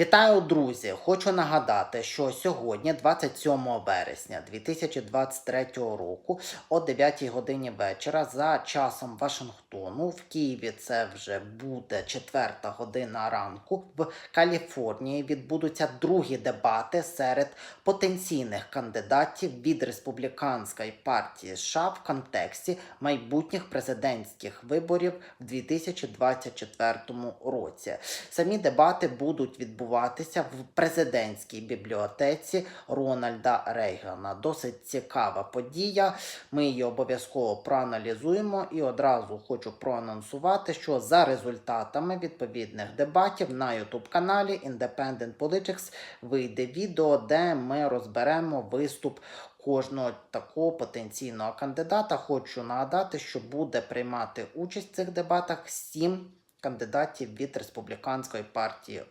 Вітаю, друзі! Хочу нагадати, що сьогодні, 27 вересня 2023 року, о 9 годині вечора, за часом Вашингтону, в Києві це вже буде 4 година ранку. В Каліфорнії відбудуться другі дебати серед потенційних кандидатів від республіканської партії США в контексті майбутніх президентських виборів в 2024 році. Самі дебати будуть відбуватися в президентській бібліотеці Рональда Рейгана. Досить цікава подія. Ми її обов'язково проаналізуємо і одразу хочу проанонсувати, що за результатами відповідних дебатів на youtube каналі Independent Politics вийде відео, де ми розберемо виступ кожного такого потенційного кандидата. Хочу нагадати, що буде приймати участь в цих дебатах сім кандидатів від республіканської партії.